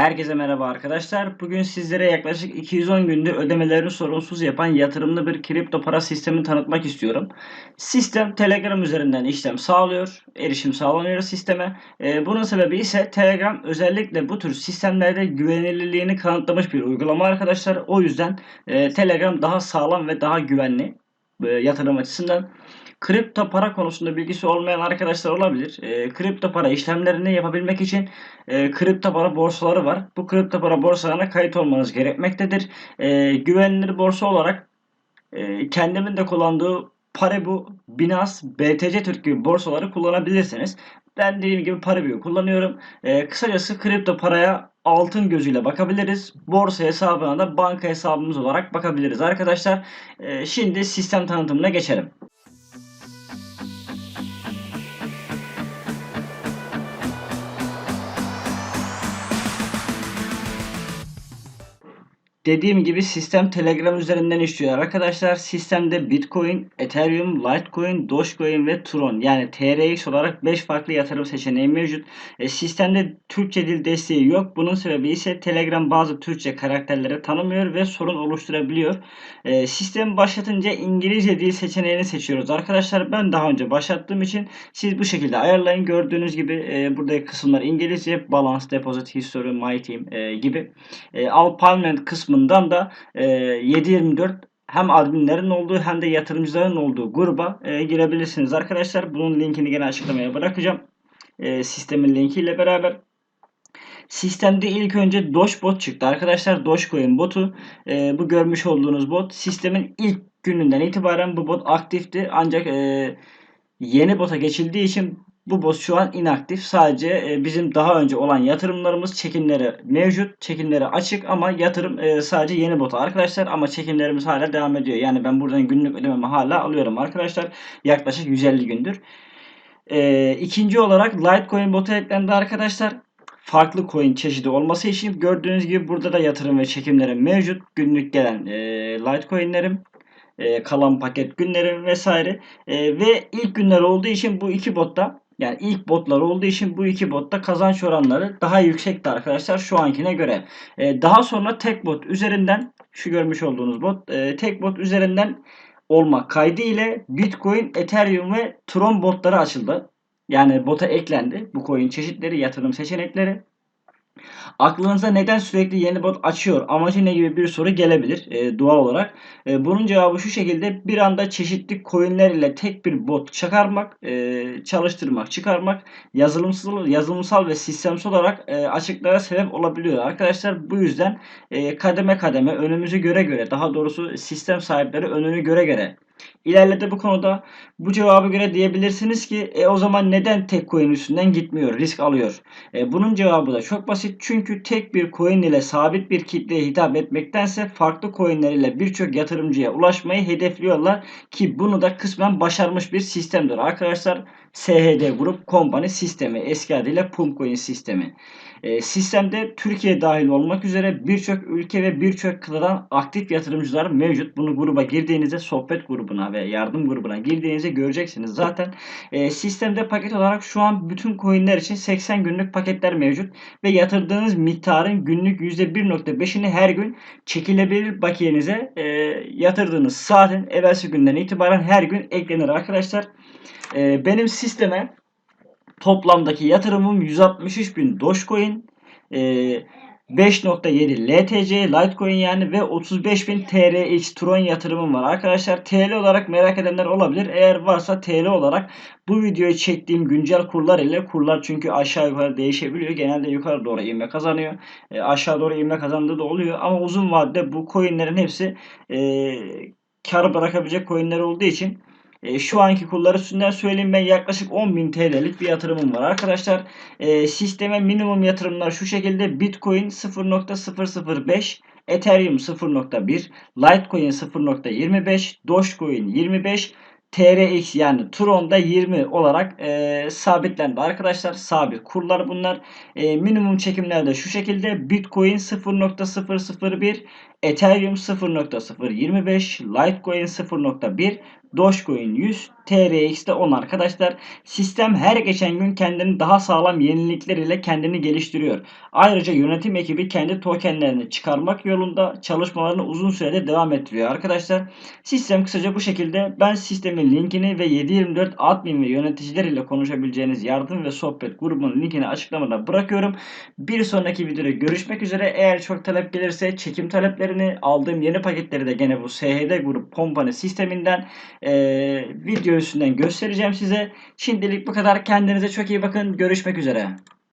Herkese merhaba arkadaşlar. Bugün sizlere yaklaşık 210 gündür ödemelerini sorunsuz yapan yatırımlı bir kripto para sistemi tanıtmak istiyorum. Sistem Telegram üzerinden işlem sağlıyor. Erişim sağlanıyor sisteme. Ee, bunun sebebi ise Telegram özellikle bu tür sistemlerde güvenilirliğini kanıtlamış bir uygulama arkadaşlar. O yüzden e, Telegram daha sağlam ve daha güvenli e, yatırım açısından. Kripto para konusunda bilgisi olmayan arkadaşlar olabilir. E, kripto para işlemlerini yapabilmek için e, kripto para borsaları var. Bu kripto para borsalarına kayıt olmanız gerekmektedir. E, güvenilir borsa olarak e, kendimin de kullandığı Paribu, Binance, BTC Türk gibi borsaları kullanabilirsiniz. Ben dediğim gibi Paribu'yu kullanıyorum. E, kısacası kripto paraya altın gözüyle bakabiliriz. Borsa hesabına da banka hesabımız olarak bakabiliriz arkadaşlar. E, şimdi sistem tanıtımına geçelim. Dediğim gibi sistem Telegram üzerinden işliyor arkadaşlar. Sistemde Bitcoin, Ethereum, Litecoin, Dogecoin ve Tron yani TRX olarak 5 farklı yatırım seçeneği mevcut. E, sistemde Türkçe dil desteği yok. Bunun sebebi ise Telegram bazı Türkçe karakterleri tanımıyor ve sorun oluşturabiliyor. E, sistemi başlatınca İngilizce dil seçeneğini seçiyoruz. Arkadaşlar ben daha önce başlattığım için siz bu şekilde ayarlayın. Gördüğünüz gibi e, buradaki kısımlar İngilizce. Balance, Deposit, History, My Team e, gibi. E, All Parliament kısmı kısmından da e, 7.24 hem adminlerin olduğu hem de yatırımcıların olduğu gruba e, girebilirsiniz arkadaşlar. Bunun linkini gene açıklamaya bırakacağım. E, sistemin linkiyle beraber. Sistemde ilk önce Dogebot çıktı. Arkadaşlar Dogecoin botu e, bu görmüş olduğunuz bot sistemin ilk gününden itibaren bu bot aktifti. Ancak e, yeni bota geçildiği için bu bot şu an inaktif. Sadece e, bizim daha önce olan yatırımlarımız çekimleri mevcut. Çekimleri açık ama yatırım e, sadece yeni bota arkadaşlar. Ama çekimlerimiz hala devam ediyor. Yani ben buradan günlük ödememi hala alıyorum arkadaşlar. Yaklaşık 150 gündür. E, ikinci olarak Litecoin bota eklendi arkadaşlar farklı coin çeşidi olması için gördüğünüz gibi burada da yatırım ve çekimlerim mevcut. Günlük gelen e, Litecoin'lerim e, kalan paket günlerim vesaire e, ve ilk günler olduğu için bu iki botta yani ilk botlar olduğu için bu iki botta kazanç oranları daha yüksekti arkadaşlar şu ankine göre. Ee, daha sonra tek bot üzerinden şu görmüş olduğunuz bot e, tek bot üzerinden olmak kaydı ile Bitcoin, Ethereum ve Tron botları açıldı. Yani bota eklendi bu coin çeşitleri, yatırım seçenekleri. Aklınıza neden sürekli yeni bot açıyor, amacı ne gibi bir soru gelebilir e, doğal olarak. E, bunun cevabı şu şekilde bir anda çeşitli coinler ile tek bir bot çıkarmak, e, çalıştırmak, çıkarmak yazılımsal, yazılımsal ve sistemsel olarak e, açıklara sebep olabiliyor. Arkadaşlar bu yüzden e, kademe kademe önümüzü göre göre daha doğrusu sistem sahipleri önünü göre göre İlerledi bu konuda bu cevabı göre diyebilirsiniz ki e, o zaman neden tek coin üstünden gitmiyor, risk alıyor? E, bunun cevabı da çok basit. Çünkü tek bir coin ile sabit bir kitleye hitap etmektense farklı coinler ile birçok yatırımcıya ulaşmayı hedefliyorlar ki bunu da kısmen başarmış bir sistemdir. Arkadaşlar SHD Grup Company sistemi eski adıyla Pumpcoin sistemi. E, sistemde Türkiye dahil olmak üzere birçok ülke ve birçok kıtadan aktif yatırımcılar mevcut. Bunu gruba girdiğinizde sohbet grubuna ve yardım grubuna girdiğinizde göreceksiniz. Zaten e, sistemde paket olarak şu an bütün coinler için 80 günlük paketler mevcut ve yatırdığınız miktarın günlük %1.5'ini her gün çekilebilir bakiyenize e, yatırdığınız saatin evvelsi günden itibaren her gün eklenir arkadaşlar. E, benim sisteme toplamdaki yatırımım 163 bin Dogecoin, e, 5.7 LTC Litecoin yani ve 35 bin TRX Tron yatırımım var. Arkadaşlar TL olarak merak edenler olabilir. Eğer varsa TL olarak bu videoyu çektiğim güncel kurlar ile kurlar çünkü aşağı yukarı değişebiliyor. Genelde yukarı doğru ivme kazanıyor. E, aşağı doğru ivme kazandığı da oluyor. Ama uzun vadede bu coinlerin hepsi e, kar bırakabilecek coinler olduğu için e, şu anki kullar üstünden söyleyeyim ben yaklaşık 10.000 TL'lik bir yatırımım var arkadaşlar. E, sisteme minimum yatırımlar şu şekilde Bitcoin 0.005 Ethereum 0.1 Litecoin 0.25 Dogecoin 25 TRX yani Tron'da 20 olarak e, sabitlendi arkadaşlar. Sabit kurlar bunlar. E, minimum çekimlerde şu şekilde Bitcoin 0.001 Ethereum 0.025, Litecoin 0.1, Dogecoin 100, TRX de 10 arkadaşlar. Sistem her geçen gün kendini daha sağlam yenilikler ile kendini geliştiriyor. Ayrıca yönetim ekibi kendi tokenlerini çıkarmak yolunda çalışmalarını uzun süredir devam ettiriyor arkadaşlar. Sistem kısaca bu şekilde. Ben sistemin linkini ve 724 admin ve yöneticiler ile konuşabileceğiniz yardım ve sohbet grubunun linkini açıklamada bırakıyorum. Bir sonraki videoda görüşmek üzere. Eğer çok talep gelirse çekim taleplerini aldığım yeni paketleri de gene bu SHD grup Company sisteminden eee video üstünden göstereceğim size. Şimdilik bu kadar. Kendinize çok iyi bakın. Görüşmek üzere.